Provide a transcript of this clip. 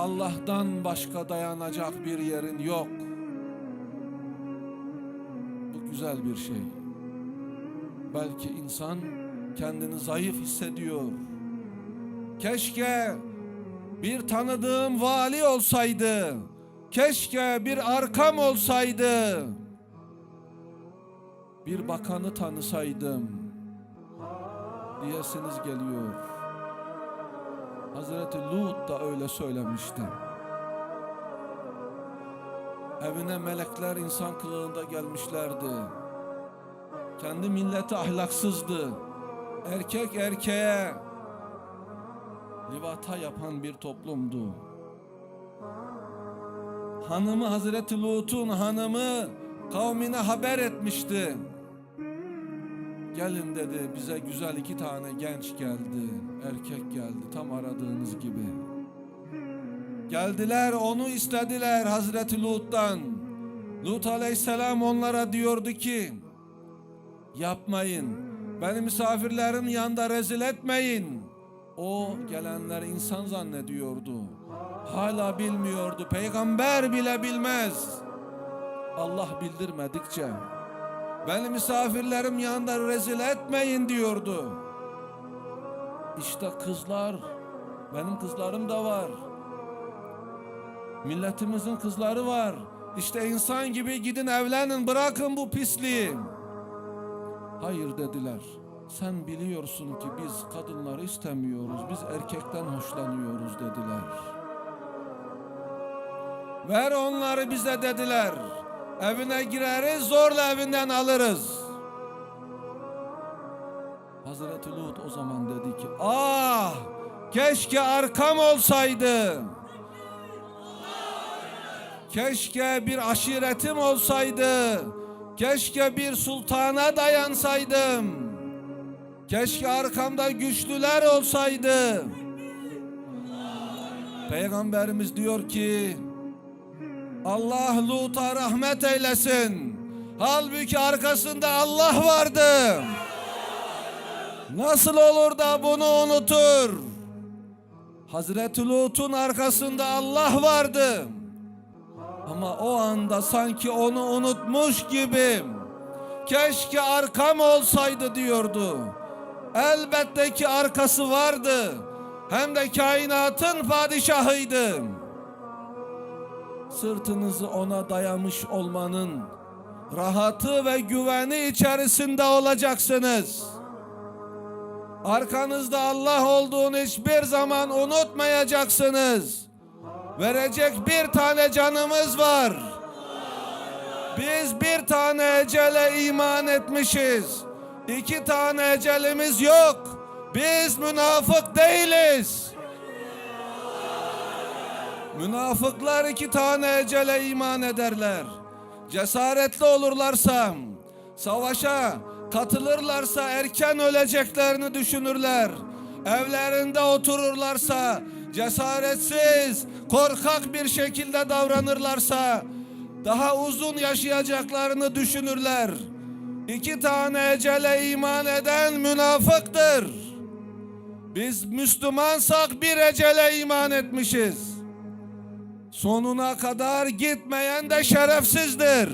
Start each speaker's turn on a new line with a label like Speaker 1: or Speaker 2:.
Speaker 1: Allah'tan başka dayanacak bir yerin yok. Bu güzel bir şey. Belki insan kendini zayıf hissediyor. Keşke bir tanıdığım vali olsaydı. Keşke bir arkam olsaydı. Bir bakanı tanısaydım diyesiniz geliyor. Hazreti Lut da öyle söylemişti. Evine melekler insan kılığında gelmişlerdi. Kendi milleti ahlaksızdı. Erkek erkeğe livata yapan bir toplumdu. Hanımı Hazreti Lut'un hanımı kavmine haber etmişti. Gelin dedi bize güzel iki tane genç geldi. Erkek geldi tam aradığınız gibi. Geldiler onu istediler Hazreti Lut'tan. Lut aleyhisselam onlara diyordu ki yapmayın. Beni misafirlerin yanında rezil etmeyin. O gelenler insan zannediyordu. Hala bilmiyordu. Peygamber bile bilmez. Allah bildirmedikçe. Beni misafirlerim yanında rezil etmeyin diyordu. İşte kızlar, benim kızlarım da var. Milletimizin kızları var. İşte insan gibi gidin evlenin bırakın bu pisliği. Hayır dediler. Sen biliyorsun ki biz kadınları istemiyoruz. Biz erkekten hoşlanıyoruz dediler. Ver onları bize dediler. Evine gireriz zorla evinden alırız. Hazreti Lut o zaman dedi ki ah keşke arkam olsaydı. Keşke bir aşiretim olsaydı. Keşke bir sultana dayansaydım. Keşke arkamda güçlüler olsaydı. Peygamberimiz diyor ki Allah Lut'a rahmet eylesin. Halbuki arkasında Allah vardı. Nasıl olur da bunu unutur? Hazreti Lut'un arkasında Allah vardı. Ama o anda sanki onu unutmuş gibi keşke arkam olsaydı diyordu. Elbette ki arkası vardı. Hem de kainatın padişahıydı. Sırtınızı ona dayamış olmanın rahatı ve güveni içerisinde olacaksınız. Arkanızda Allah olduğunu hiçbir zaman unutmayacaksınız. Verecek bir tane canımız var. Biz bir tane ecele iman etmişiz. İki tane ecelimiz yok. Biz münafık değiliz. Münafıklar iki tane ecele iman ederler. Cesaretli olurlarsa, savaşa katılırlarsa erken öleceklerini düşünürler. Evlerinde otururlarsa, cesaretsiz, korkak bir şekilde davranırlarsa daha uzun yaşayacaklarını düşünürler. İki tane ecele iman eden münafıktır. Biz Müslümansak bir ecele iman etmişiz. Sonuna kadar gitmeyen de şerefsizdir.